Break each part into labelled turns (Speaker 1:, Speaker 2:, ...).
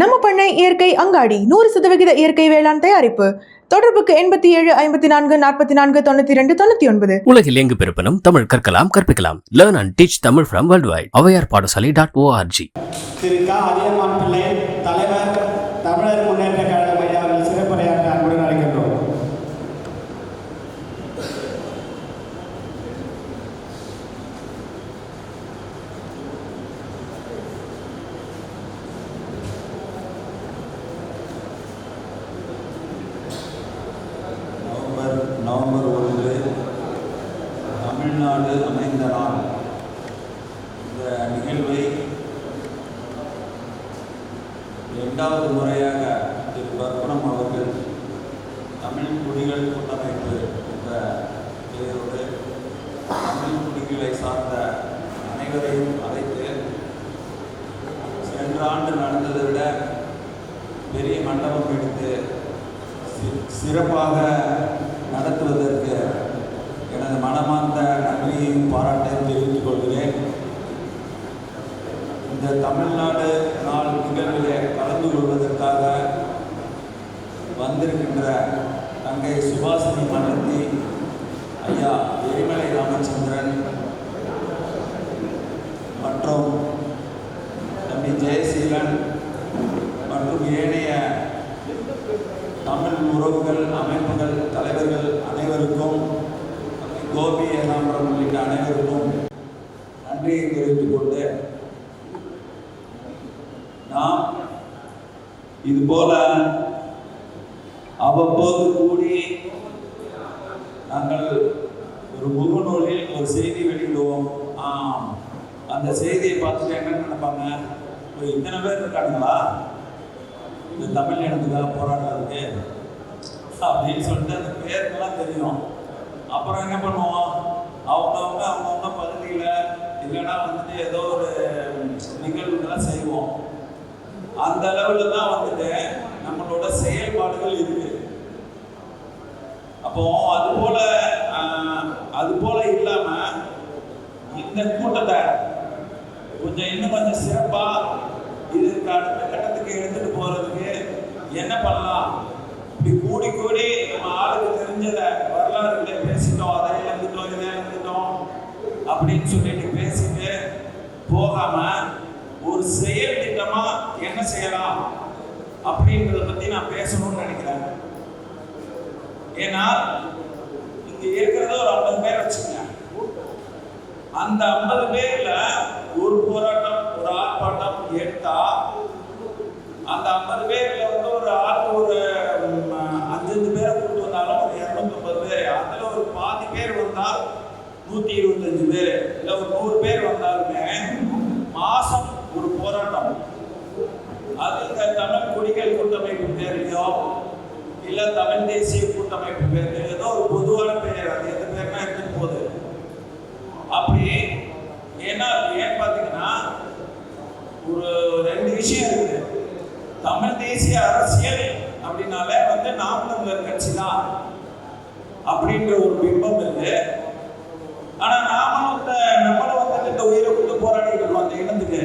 Speaker 1: நம்ம பண்ணை இயற்கை அங்காடி நூறு சதவிகித இயற்கை வேளாண் தயாரிப்பு. தொடர்புக்கு எண்பத்தி ஏழு ஐம்பத்தி நான்கு நாற்பத்தி நான்கு தொண்ணூத்தி ரெண்டு தொண்ணூத்தி ஒன்பது.
Speaker 2: உலகில் எங்கு பிறப்பினும் தமிழ் கற்கலாம் கற்பிக்கலாம். Learn and teach Tamil from world wide Avvaiyar Padasalai dot O R G
Speaker 3: திரு க. அதியமான் பிள்ளை தலைவர் தமிழர் முன்னேற்ற கழகம் ஐயாவில் சிறப்புரையாற்ற அன்புடன் அழைக்கின்றோம்
Speaker 4: நவம்பர் நவம்பர் ஒன்று தமிழ்நாடு அமைந்த நாள் இந்த நிகழ்வை இரண்டாவது முறையாக திரு பர்பணம் அவர்கள் தமிழ் குடிகள் கூட்டமைப்பு என்ற பெயரோடு தமிழ் சார்ந்த அனைவரையும் அழைத்து சென்ற ஆண்டு நடந்ததை விட பெரிய மண்டபம் எடுத்து சிறப்பாக நடத்துவதற்கு எனது மனமார்ந்த நன்றியையும் பாராட்டையும் தெரிவித்துக் கொள்கிறேன். இந்த தமிழ்நாடு நாள் நிகழ்விலே கலந்து கொள்வதற்காக வந்திருக்கின்ற தங்கை சுபாசினி மன்றத்தி ஐயா எரிமலை ராமச்சந்திரன் மற்றும் தம்பி ஜெயசீலன் மற்றும் ஏனைய தமிழ் உறவுகள் அமைப்புகள் தலைவர்கள் அனைவருக்கும் கோபி ஏகாம்பரம் உள்ளிட்ட அனைவருக்கும் நன்றியை தெரிவித்துக் கொண்டு நாம் இதுபோல அவ்வப்போது கூடி நாங்கள் ஒரு முகநூலில் ஒரு செய்தி வெளியிடுவோம். ஆம். அந்த செய்தியை பார்த்துட்டு என்ன நினைப்பாங்க? இப்போ இத்தனை பேர் இருக்காங்களா இந்த தமிழ் இனத்துக்காக போராடுறதுக்கு அப்படின்னு சொல்லிட்டு அந்த பேருக்கெல்லாம் தெரியும். அப்புறம் என்ன பண்ணுவோம்? அவங்கவுங்க அவங்கவுங்க பகுதியில் இல்லைன்னா வந்துட்டு ஏதோ ஒரு நிகழ்வுகள்லாம் செய்வோம். அந்த அளவில் தான் வந்துட்டு நம்மளோட செயல்பாடுகள் இருக்கு. அப்போ அது போல அது போல இல்லாம இந்த கூட்டத்தை கொஞ்சம் இன்னும் கொஞ்சம் சிறப்பா இதுக்கு அடுத்த கட்டத்துக்கு எடுத்துட்டு போறதுக்கு என்ன பண்ணலாம்? இப்படி கூடி கூடி நம்ம ஆளுக்கு தெரிஞ்சத வரலாறுகளை பேசிட்டோம் அதை இழந்துட்டோம் இதை இழந்துட்டோம் அப்படின்னு சொல்லிட்டு பேசிட்டு போகாம ஒரு செயல் திட்டமா என்ன செய்யலாம் அப்படின்றத பத்தி நான் பேசணும்னு நினைக்கிறேன். ஏன்னா இங்க இருக்கிறது ஒரு ஐம்பது பேர் வச்சுக்கோங்க. அந்த ஐம்பது பேர்ல ஒரு போராட்டம் ஒரு ஆர்ப்பாட்டம் எடுத்தா அந்த ஐம்பது பேர்ல வந்து ஒரு ஆள் ஒரு அஞ்சஞ்சு பேரை கூட்டு வந்தாலும் ஒரு இரநூத்தம்பது பேர். அதுல ஒரு பாதி பேர் வந்தால் நூத்தி இருபத்தஞ்சு பேர். இல்ல ஒரு நூறு பேர் வந்தாலுமே மாசம் ஒரு போராட்டம். அது இந்த தமிழ் குடிகள் கூட்டமைப்பு பேர்லயோ இல்ல தமிழ் தேசிய கூட்டமைப்பு பேர்லயோ ஏதோ ஒரு பொதுவான பெயர் அது எந்த பேர்னா எடுத்துட்டு போகுது அப்படி ஏன்னா ஏன் பார்த்தீங்கன்னா ஒரு ரெண்டு இருக்குது தமிழ் தேசிய அரசியல் அப்படின்னாலே வந்து நாம் தமிழர் கட்சி தான் அப்படின்ற ஒரு பிம்பம் இல்லை ஆனா நாம வந்து நம்மளும் வந்து இந்த உயிரை கொண்டு போராடிட்டு இருக்கோம் அந்த இனத்துக்கு.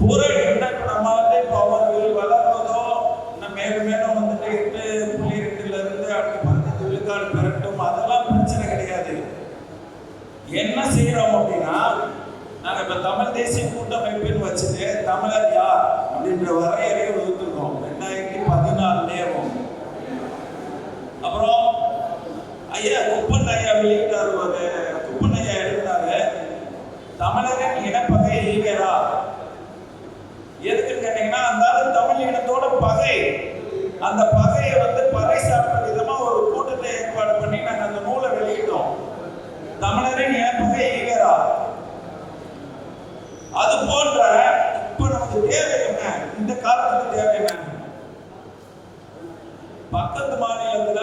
Speaker 4: போராடிட்டு இப்ப நம்ம வந்து இப்போ அவர்கள் வளர்வதோ இன்னும் மேலும் மேலும் வந்துட்டு எட்டு புள்ளி ரெண்டுல இருந்து அடுத்து பதினஞ்சு விழுக்காடு பெறட்டும் அதெல்லாம் பிரச்சனை கிடையாது. என்ன செய்யறோம் அப்படின்னா நாங்க இப்ப தமிழ் தேசிய கூட்டமைப்புன்னு வச்சுட்டு தமிழர் யார் அப்படின்ற வரையறையை வகுத்துருக்கோம் ரெண்டாயிரத்தி பதினாலுலேயும் அப்புறம் ஐயா குப்பன் ஐயா வெளியிட்டார் ஒரு குப்பன் ஐயா எழுதினாரு தமிழரின் இனப்பகை ஈவேரா எதுக்குன்னு கேட்டீங்கன்னா அந்த ஆளு தமிழ் இனத்தோட பகை அந்த பகையை வந்து பறைசாற்ற விதமா ஒரு கூட்டத்தை ஏற்பாடு பண்ணி நாங்க அந்த நூலை வெளியிட்டோம் தமிழரின் இனப்பகை ஈவேரா அது போன்ற இப்ப நமக்கு தேவை என்ன இந்த காலத்துக்கு தேவை என்ன பக்கத்து மாநிலத்துல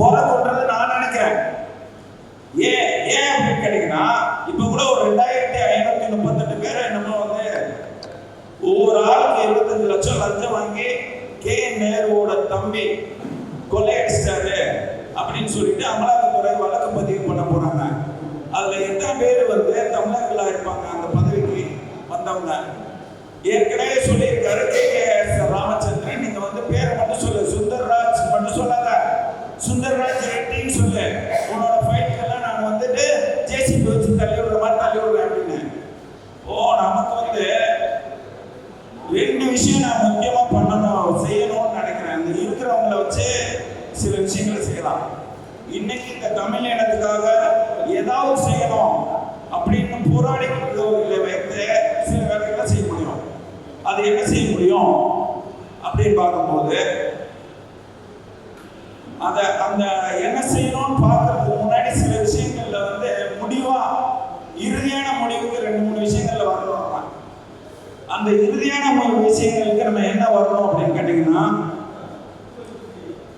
Speaker 4: கொலை கொள்றது நான் நினைக்கிறேன். ஏன் ஏன் அப்படின்னு கேட்டீங்கன்னா இப்ப கூட ஒரு ரெண்டாயிரத்தி ஐநூத்தி முப்பத்தெட்டு பேர் என்னமோ வந்து ஒவ்வொரு ஆளுக்கு இருபத்தஞ்சு லட்சம் லஞ்சம் வாங்கி கே. நேருவோட தம்பி கொள்ளையடிச்சிட்டாரு அப்படின்னு சொல்லிட்டு அமலாக்கத்துறை வழக்கு பதிவு பண்ண போறாங்க. அதுல எத்தனை பேர் வந்து தமிழர்களா இருப்பாங்க? அந்த பதவிக்கு வந்தவங்க. ஏற்கனவே சொல்லியிருக்காரு கே. சுந்தரராஜ் ரெட்டின்னு சொல்லு. உன்னோட ஃபைட்டுக்கெல்லாம் நான் வந்துட்டு ஜேசிபி வச்சு தள்ளி விடுற மாதிரி தள்ளி விடுவேன் அப்படின்னு. ஓ நமக்கு வந்து ரெண்டு விஷயம் நான் முக்கியமாக பண்ணணும் செய்யணும்னு நினைக்கிறேன். இந்த இருக்கிறவங்கள வச்சு சில விஷயங்களை செய்யலாம். இன்னைக்கு இந்த தமிழ் இனத்துக்காக ஏதாவது செய்யணும் அப்படின்னு போராடி இருக்கிறவர்களை வைத்து சில வேலைகளை செய்ய முடியும். அது என்ன செய்ய முடியும் அப்படின்னு பார்க்கும்போது அதை அந்த என்ன செய்யணும் பார்க்கறதுக்கு முன்னாடி சில விஷயங்கள்ல வந்து முடிவா இறுதியான முடிவுக்கு ரெண்டு மூணு விஷயங்கள்ல வரணும் நம்ம. அந்த இறுதியான மூணு விஷயங்களுக்கு நம்ம என்ன வரணும் அப்படின்னு கேட்டீங்கன்னா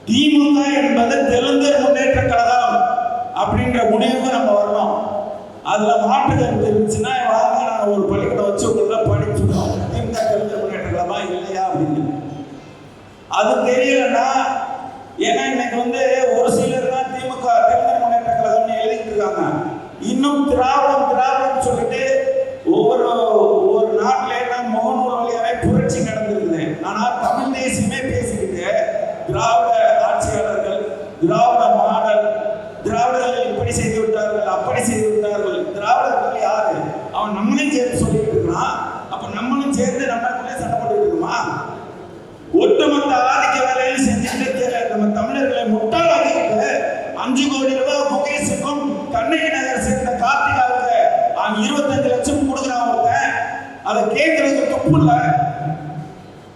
Speaker 4: திமுக என்பது தெலுங்கர் முன்னேற்ற கழகம் அப்படின்ற முடிவுக்கு நம்ம வரணும் அதுல மாற்று கருத்து இருந்துச்சுன்னா வாங்க நான் ஒரு பள்ளிக்கூடம் வச்சு உங்களை படிச்சுக்கணும் திமுக தெலுங்கர் முன்னேற்ற கழகமா இல்லையா அப்படின்னு அது தெரியலன்னா ஏன்னா இன்னைக்கு வந்து ஒரு சிலர் தான் திமுக தெலுங்கர் முன்னேற்ற கழகம்னு எழுதிட்டு இருக்காங்க இன்னும் திராவிடம் திராவிடம் சொல்லிட்டு ஒவ்வொரு ஒவ்வொரு நாட்டில எல்லாம் முகநூல் வழியாவே புரட்சி நடந்திருக்குது ஆனா தமிழ் தேசியமே பேசிக்கிட்டு திராவிட ஆட்சியாளர்கள் திராவிட மாடல் திராவிடர்கள் இப்படி செய்து விட்டார்கள் அப்படி செய்து விட்டார்கள் திராவிடர்கள் யாரு அவன் நம்மளையும் சேர்த்து சொல்லிட்டு இருக்கிறான் அப்ப நம்மளும் சேர்ந்து நம்மளுக்குள்ளே சண்டை போட்டுட்டு இருக்குமா ஒட்டுமொத்த ஆதிக்க வேலையை செஞ்சுட்டு இருக்கிற நம்ம தமிழர்களை முட்டாளாக்கிட்டு அஞ்சு கோடி ரூபாய் முகேஷுக்கும் கண்ணகி நகர் சேர்ந்த கார்த்திகாவுக்கு அவன் இருபத்தஞ்சு லட்சம் கொடுக்குறான் ஒருத்தன் அதை இல்ல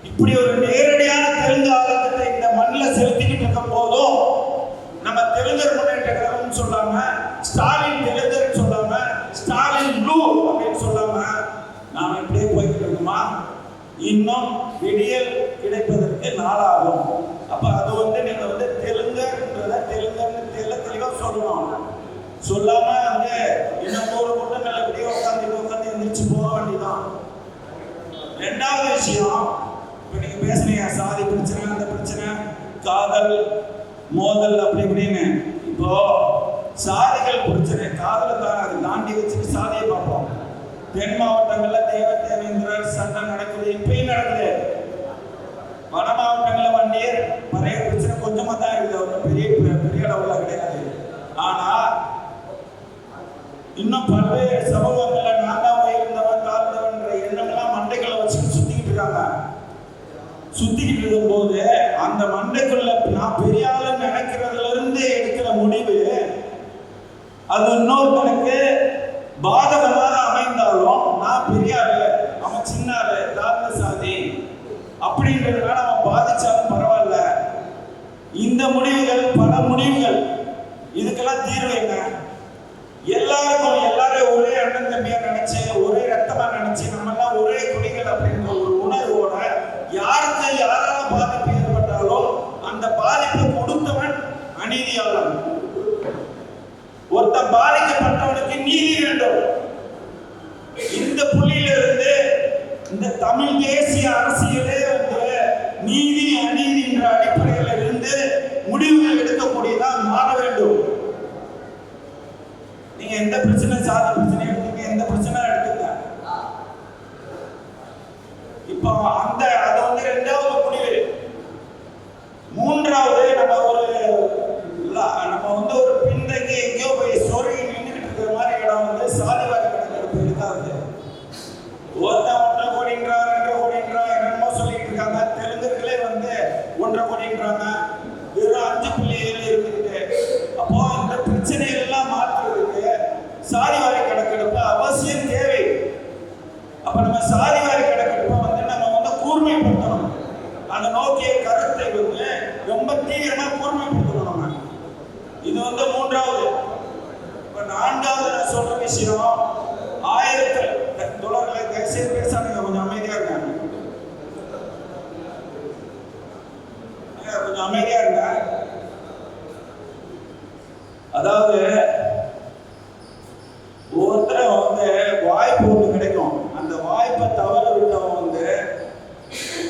Speaker 4: இப்படி ஒரு நேரடியான தெலுங்கு ஆதிக்கத்தை இந்த மண்ணில் செலுத்திக்கிட்டு இருக்கும் போதும் நம்ம தெலுங்கர் முன்னேற்ற கழகம்னு சொல்லாம ஸ்டாலின் தெலுங்கர்னு சொல்லாம ஸ்டாலின் ப்ளூ அப்படின்னு சொல்லாம நாம் இப்படியே போய்கிட்டு இருக்கோமா? இன்னும் விடியல் கிடைப்பதற்கு நாளாகும். அப்ப அது வந்து நீங்க வந்து தெலுங்குன்றத தெலுங்குன்னு தெல தெளிவா சொல்லணும். சொல்லாம வந்து இன்னும் ஒரு கூட்டம் நல்லபடியாக உட்காந்து உட்காந்து எந்திரிச்சு போக வேண்டியதான் ரெண்டாவது விஷயம் இப்போ நீங்க பேசுனீங்க சாதி பிரச்சனை அந்த பிரச்சனை காதல் மோதல் அப்படி இப்படின்னு. இப்போ சாதிகள் பிரச்சனை காதலை தான் அதை தாண்டி வச்சுட்டு சாதியை பார்ப்போம். தென் மாவட்டங்களில் தேவ தேவேந்திரர் சண்டை நடக்குது இப்பயும் நடக்குது வட மாவட்டங்கள்ல வண்டியர் நிறைய பிரச்சனை கொஞ்சமா தான் இருக்குது ஒன்றும் பெரிய பெரிய அளவுல கிடையாது ஆனா இன்னும் பல்வேறு சமூகங்கள்ல நான் தான் உயர்ந்தவன் தாழ்ந்தவன்ற எண்ணம்லாம் மண்டைகளை வச்சுட்டு சுத்திக்கிட்டு இருக்காங்க அந்த மண்டைக்குள்ள நான் பெரிய ஆளுன்னு நினைக்கிறதுல இருந்து எடுக்கிற முடிவு அது இன்னொருத்தனுக்கு பாதகமாக அமைந்தாலும் நான் பெரிய அவன் சின்ன தாழ்ந்த சாதி அப்படின்றதுனால அவன் பாதிச்சாலும் பரவாயில்ல. இந்த முடிவுகள் பல முடிவுகள். இதுக்கெல்லாம் தீர்வு என்ன? எல்லாருக்கும் எல்லாரும் ஒரே அண்ணன் தம்பியா பாதிக்கப்பட்டவனுக்கு நீதி வேண்டும். இந்த புள்ளியில இருந்து இந்த தமிழ் தேசிய அரசியலே வந்து நீதி அநீதி என்ற அடிப்படையில் இருந்து முடிவுகள் எடுக்கக்கூடியதா மாற வேண்டும். நீங்க எந்த பிரச்சனை சாதி பிரச்சனை எடுத்துங்க எந்த பிரச்சனை எடுத்துங்க இப்போ அந்த அதை வந்து ரெண்டாவது முடிவு மூன்றாவது நம்ம ஒரு ல- நம்ம வந்து ஒரு பின்தங்கி எங்கேயோ போய் சொருகி நின்றுகிட்டு இருக்கிற மாதிரி இடம் வந்து சாதிவாரி கணக்கெடுப்பு இருக்காது ஒருத்தன் ஒன்றரை கோடின்றான் ரெண்டரை கோடின்றான் என்னென்னமோ சொல்லிட்டு இருக்காங்க தெலுங்கர்களே வந்து ஒன்றரை கோடின்றாங்க வெறும் அஞ்சு புள்ளி ஏழு இருந்துக்கிட்டு அப்போ இந்த பிரச்சனைகள் எல்லாம் மாற்றுறதுக்கு சாதிவாரி கணக்கெடுப்பு அவசியம் தேவை அப்ப நம்ம சாதிவாரி கணக்கெடுப்பை வந்து நம்ம வந்து கூர்மைப்படுத்தணும் அந்த நோக்கிய கருத்தை வந்து ரொம்ப தீவிரமா கூர்மைப்படுத்தணும் நம்ம இது வந்து மூன்றாவது. இப்ப நான்காவது நான் சொல்ற விஷயம் ஆயிரத்தில் தொடர்களை தயவுசெய்து பேசாதீங்க கொஞ்சம் அமைதியா இருக்காங்க கொஞ்சம் அமைதியா இருங்க. அதாவது ஒவ்வொருத்தரும் வந்து வாய்ப்பு ஒன்று கிடைக்கும் அந்த வாய்ப்பை தவற விட்டவன் வந்து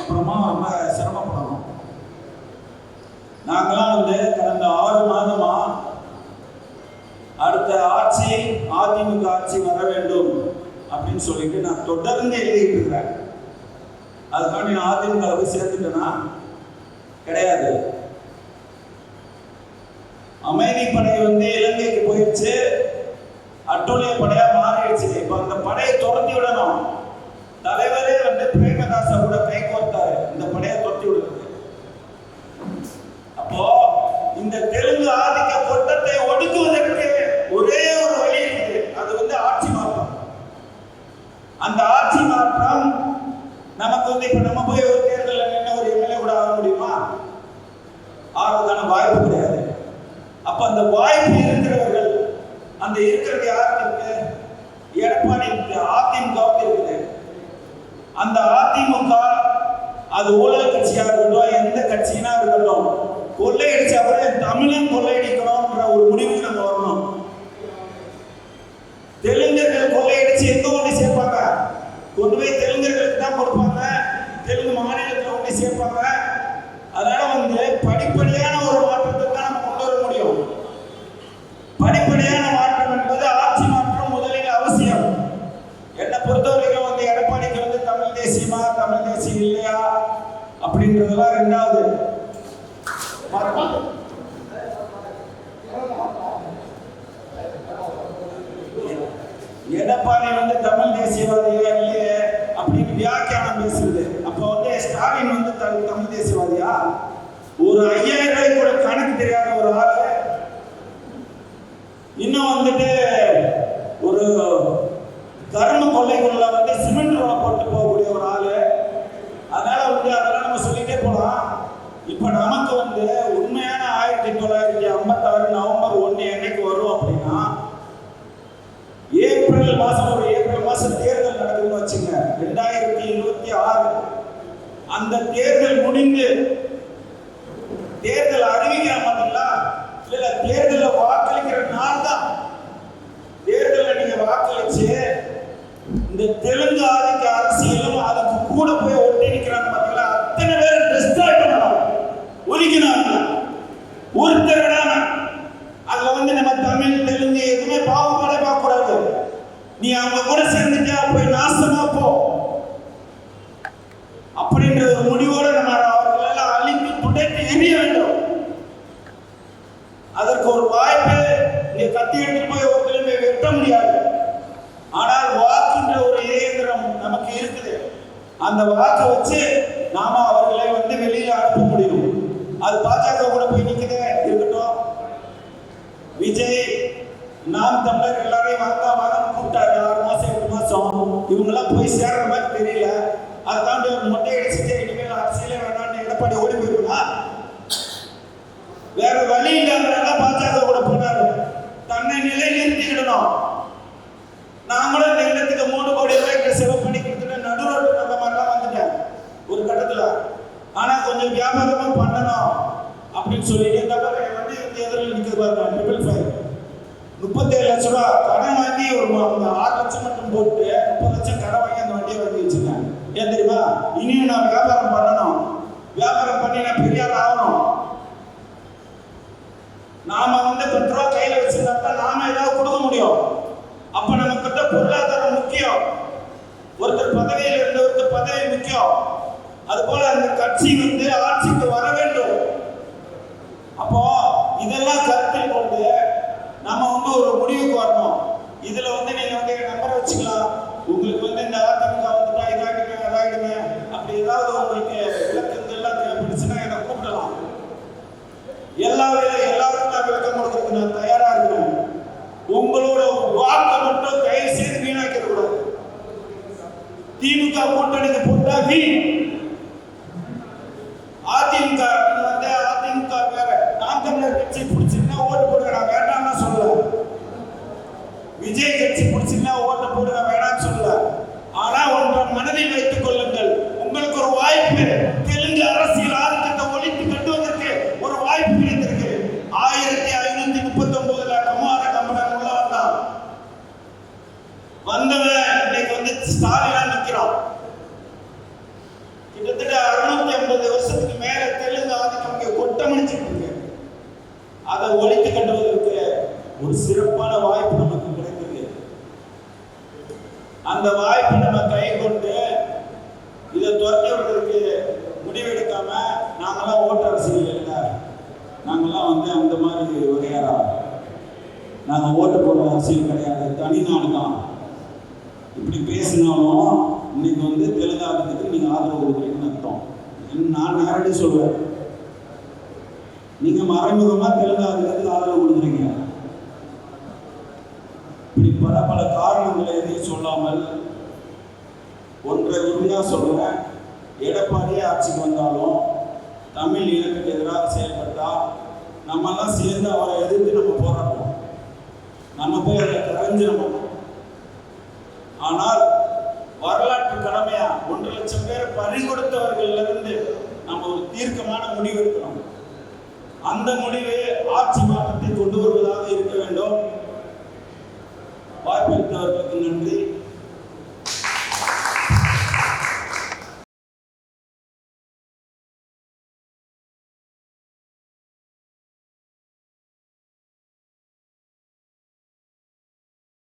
Speaker 4: அப்புறமா ரொம்ப சிரமப்படணும் நாங்களாம் வந்து கடந்த ஆறு மாதமா அடுத்த ஆட்சி அதிமுக ஆட்சி வர வேண்டும் அப்படின்னு சொல்லிட்டு நான் தொடர்ந்து எழுதிட்டு இருக்கிறேன் அதுக்காண்டி நான் அதிமுக போய் சேர்த்துட்டேன்னா கிடையாது. அமைதி படை வந்து இலங்கைக்கு போயிடுச்சு. వయసు ఎంతో ఉంది సేపాక எடப்பாடி வந்து தமிழ் தேசியவாதியா இல்லையே? அப்படின்னு வியாக்கியானம் பேசுறது. அப்போ வந்து ஸ்டாலின் வந்து தமிழ் தேசியவாதியா? ஒரு ஐயாயிரம் ரூபாய் கூட கணக்கு தெரியாத ஒரு ஆளு. இன்னும் வந்துட்டு ஒரு கரும்பு கொள்ளைக்குள்ள வந்து சிமெண்ட் ரோட போட்டு போகும் ஒரு ஆளு அதனால வந்து அதெல்லாம் நம்ம சொல்லிட்டே போலாம் இப்ப நமக்கு வந்து உண்மையான ஆயிரத்தி தொள்ளாயிரத்தி ஐம்பத்தாறு நவம்பர் ஒன்று என்னைக்கு வரும் அப்படின்னா ஏப்ரல் மாசம் ஒரு ஏப்ரல் மாசம் தேர்தல் நடக்குதுன்னு வச்சுங்க ரெண்டாயிரத்தி இருபத்தி ஆறு அந்த தேர்தல் முடிந்து தேர்தல் அறிவிக்கிற மாதிரிங்களா? இல்ல தேர்தல வாக்களிக்கிற நாள் தான் தேர்தல்ல நீங்க வாக்களிச்சு இந்த தெலுங்கு ஆதிக்க அரசியலும் அதுக்கு கூட போய் ஒட்டி நிற்கிறாங்க பாத்தீங்களா அத்தனை பேர் டிஸ்ட்ராய் பண்ணணும் ஒழிக்கணும் ஒருத்தர் அதுல வந்து நம்ம தமிழ் தெலுங்கு எதுவுமே பாவப்பட பார்க்க கூடாது நீ அவங்க கூட சேர்ந்து அப்படின்ற ஒரு முடிவோடு நம்ம அவர்கள் எல்லாம் அழித்து புடைத்து எரிய வேண்டும். அதற்கு ஒரு வாய்ப்பு இங்க கத்தி எடுத்து போய் ஒருத்தருமே வெட்ட முடியாது. ஆனால் வாக்குன்ற ஒரு இயந்திரம் நமக்கு இருக்குது. அந்த வாக்கை வச்சு நாம அவர்களை வந்து வெளியில அனுப்ப முடியும். அது பாஜக கூட போய் நிக்குதே இருக்கட்டும். விஜய் நாம் தமிழர் எல்லாரையும் வாங்க வாங்க கூப்பிட்டாரு. ஆறு மாசம் எட்டு மாசம். இவங்கெல்லாம் போய் சேர்ற மாதிரி தெரியல. அதை எடப்பாடி ஓடி போயிருவா வேற வழி இல்லாம பாஜக கூட போனாரு. தன்னை நிலை நிறுத்திக்கிடணும் நாங்களும் நிலத்துக்கு மூணு கோடி ரூபாய்க்கு செலவு பண்ணி கொடுத்துட்டு நடு அந்த மாதிரிலாம் வந்துட்டேன். ஒரு கட்டத்துல. ஆனா கொஞ்சம் வியாபாரமா பண்ணணும் அப்படின்னு சொல்லிட்டு இந்த வந்து வண்டி எதிரில் நிற்கிறது பாருங்க ட்ரிபிள் ஃபைவ் முப்பத்தேழு லட்ச ரூபா கடன் வாங்கி ஒரு ஆறு லட்சம் மட்டும் போட்டு முப்பது லட்சம் கடன் வாங்கி அந்த வண்டியை வாங்கி வச்சிருக்கேன். ஏன் தெரியுமா? இனியும் நான் வியாபாரம் பண்ணணும் வியாபாரம் பண்ணி நான் பெரிய ஆள் ஆகணும் நாம வந்து பத்து ரூபா கையில வச்சிருந்தா நாம ஏதாவது கொடுக்க முடியும் அப்ப நமக்கிட்ட பொருளாதாரம் முக்கியம் ஒருத்தர் பதவியில் இருந்தவருக்கு ஒருத்தர் பதவி முக்கியம். அது போல அந்த கட்சி வந்து ஆட்சிக்கு வர வேண்டும். அப்போ இதெல்லாம் கருத்தில் கொண்டு நம்ம வந்து ஒரு முடிவுக்கு வரணும். இதுல வந்து நீங்க வந்து நம்பர் வச்சுக்கலாம். உங்களுக்கு வந்து இந்த அதிமுக வந்துட்டா இதாகிடுங்க அதாகிடுங்க அப்படி ஏதாவது உங்களுக்கு விளக்கங்கள்லாம் தேவைப்படுச்சுன்னா என்னை கூப்பிடலாம். எல்லா வேலை எல்லாருக்கும் நான் விளக்கம் கொடுக்கறதுக்கு நான் தயாரா இருக்கிறேன். உங்களோட வாக்கை மட்டும் தயவு செய்து வீணாக்கிட கூடாது திமுக கூட்டணிக்கு போட்டா வீ அதிமுக நீங்க வந்து அதிமுக வேற நாம் தமிழர் கட்சி பிடிச்சிருந்தா ஓட்டு போடுங்க நான் வேண்டாம்னு சொல்லல விஜய் கட்சி பிடிச்சிருந்தா ஓட்டு போடுங்க வேணாம்னு சொல்லல ஆனா ஒன்றை மனதில் வைத்துக் கொள்ளுங்கள் உங்களுக்கு ஒரு வாய்ப்பு தெலுங்கு அரசியல் ஆதிக்கத்தை ஒழித்து கட்டுவதற்கு ஒரு வாய்ப்பு கிடைத்திருக்கு ஆயிரத்தி ஐநூத்தி முப்பத்தி ஒன்பதுல கம்மார கம்பளம் உள்ள வந்தான் வந்தவன் இன்னைக்கு வந்து ஸ்டாலினா நிக்கிறான் கிட்டத்தட்ட அறுநூத்தி ஐம்பது வருஷத்துக்கு மேல தெலுங்கு ஆதிக்கம் இங்க கொட்டமணிச்சிட்டு இருக்கு ஒரு சிறப்பான வாய்ப்பு நமக்கு கிடைத்திருக்கு அந்த வாய்ப்பை நம்ம கை கொண்டு இதை துரத்தி விடுறதுக்கு முடிவெடுக்காம நாங்கெல்லாம் ஓட்டு அரசியல் இல்லை நாங்கெல்லாம் வந்து அந்த மாதிரி வகையாரா நாங்கள் ஓட்டு போடுற அரசியல் கிடையாது. தனி நாடு தான். இப்படி பேசினாலும் இன்னைக்கு வந்து தெலுங்கானத்துக்கு நீங்கள் ஆதரவு கொடுக்குறீங்கன்னு அர்த்தம். நான் நேரடி சொல்லுவேன் நீங்கள் மறைமுகமாக தெலுங்கானத்துக்கு ஆதரவு கொடுக்குறீங்க. இப்படி பல பல காரணங்களை எதையும் சொல்லாமல் ஒன்றை உண்மையாக சொல்லுவேன் எடப்பாடியே ஆட்சிக்கு வந்தாலும் தமிழ் இனத்துக்கு எதிராக செயல்பட்டால் நம்மெல்லாம் சேர்ந்து அவரை எதிர்த்து நம்ம போய் அதை கரைஞ்சு ஆனால் வரலாற்று கடமையா ஒன்று லட்சம் பேர் பறி இருந்து நம்ம ஒரு தீர்க்கமான முடிவு எடுக்கணும். அந்த முடிவே ஆட்சி மாற்றத்தை கொண்டு வருவதாக இருக்க வேண்டும். வாய்ப்பளித்தவர்களுக்கு நன்றி.